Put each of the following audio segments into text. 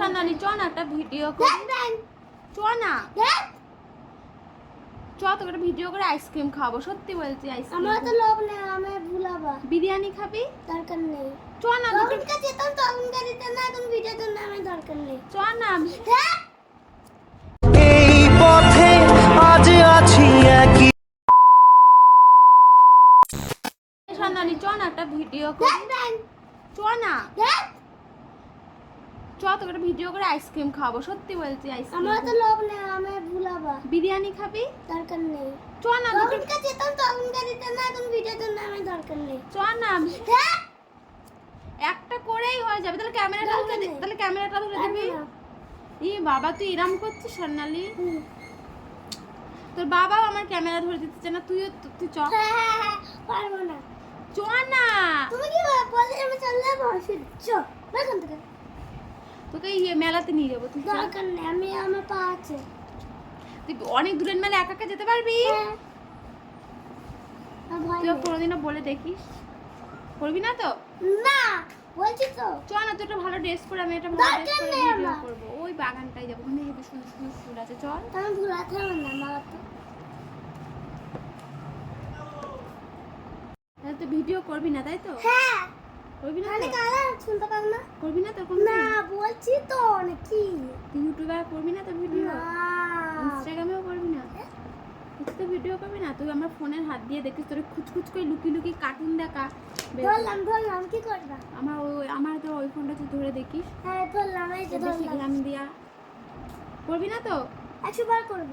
সোনালি চ না একটা ভিডিও করি। চ না। চ তোকে একটা ভিডিও করে আইসক্রিম খাব সত্যি বলছি আইসক্রিম আমার তো লোভ নেই আমি ভুলাবা। বিরিয়ানি খাবি? দরকার নেই। চ না তখন কাছে যেতাম তখন কাছে না এখন ভিডিও জন্য আমার দরকার নেই। চ না হ্যাঁ? এই পথে আজ আছি একই। সোনালি চ না একটা ভিডিও করি। চ না। চ তোকে ভিডিও করে আইসক্রিম খাব সত্যি বলছি আইসক্রিম আমার তো লোভ নেই আমি ভুলাবা। বিরিয়ানি খাবি? দরকার নেই। চ না তখন কাছে যেতাম তখন কাছে না এখন ভিডিও জন্য আমার দরকার নেই। চ না হ্যাঁ? একটা করেই হয়ে যাবে। তাহলে ক্যামেরাটা ধরে তাহলে ক্যামেরাটা ধরে দিবি? ই বাবা তুই এরম করছিস সোনালি? তোর বাবাও আমার ক্যামেরা ধরে দিতে না তুইও তু- তুই চ। হ্যাঁ হ্যাঁ হ্যাঁ পারব না। চ না। তুমি কি বলে আমি চলে যাব সূর্য এখান থেকে তোকে ইয়ে মেলাতে নিয়ে যাব তুই। দরকার নেই আমি আমার পা আছে। তুই অনেক দূরের মেলা একা একা যেতে পারবি? হ্যাঁ। তুই কোনোদিনও বলে দেখিস। করবি না তো? না বলছি তো। চ না একটা ভালো ড্রেস করে আমি একটা ভালো ড্রেস করে ভিডিও। করব। ওই বাগানটাই যাব ওখানে হেবি সুন্দর সুন্দর ফুল আছে চল। আমি ভুলাতে হবে না মা তো তাহলে তুই ভিডিও করবি না তাই তো? হ্যাঁ। করবি না শুনতে পাবো না? করবি না তো কোন না বলছি তো নাকি। তুই ইউটিউবার করবি না তো ভিডিও? ইনস্টাগ্রামেও করবি না? তুই তো ভিডিও করবি না? তুই আমার ফোনের হাত দিয়ে দেখিস তোর খুচখুচ করে লুকি লুকি কার্টুন দেখা। ধরলাম ধরলাম কি করবা? আমার ওই আমার তো ওই ফোনটা তুই ধরে দেখিস। হ্যাঁ ধরলাম এই যে ধরলাম। দিয়া। করবি না তো? একশো বার করব।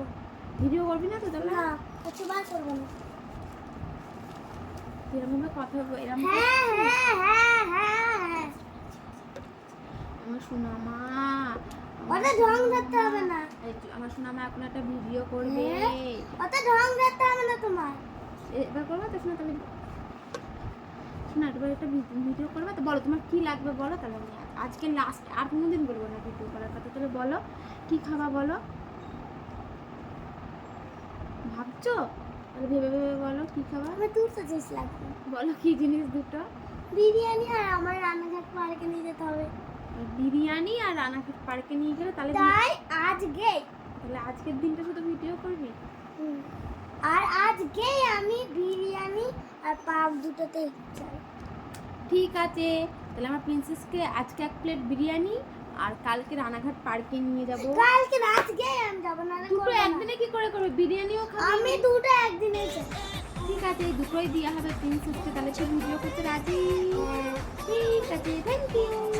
ভিডিও করবি না তো তাহলে না একশো বার করব না। এরকম কথা এরকম হ্যাঁ হ্যাঁ হ্যাঁ হ্যাঁ। আমার শোনা মা ওটা ঢং ধরতে হবে না। আমার শোনা মা এখন একটা ভিডিও করবে? ওটা ঢং ধরতে হবে না তোমার। এবার করব তো শোনা তাহলে শোনা এবার একটা ভিডিও করবে তো বলো তোমার কি লাগবে বলো তাহলে আমি আজকে লাস্ট আর কোনোদিন বলব না ভিডিও করার কথা তাহলে বলো কি খাবা বলো? ভাবছ? তাহলে ভেবে ভেবে বলো কি খাবা? আমার দুটো জিনিস লাগবে। বলো কি জিনিস দুটো? বিরিয়ানি আর আমার রান্নাঘাট পার্কে নিয়ে যেতে হবে। বিরিয়ানি আর রানাঘাট পার্কে নিয়ে গেলে তাহলে তাই আজকে? তাহলে আজকের দিনটা শুধু ভিডিও করবি? আর আজকে আমি বিরিয়ানি আর পাপ দুটোতে চাই ঠিক আছে। তাহলে আমার প্রিন্সেসকে আজকে এক প্লেট বিরিয়ানি আর কালকে রানাঘাট পার্কে নিয়ে যাব। কালকে আজকে আমি যাব না দুটো। একদিনে কি করে করবে? বিরিয়ানিও খাবে? আমি দুটো একদিনে চাই ঠিক আছে এই দুটোই দেওয়া হবে প্রিন্সেসকে। তাহলে তুই ভিডিও করতে রাজি? ঠিক আছে থ্যাংক ইউ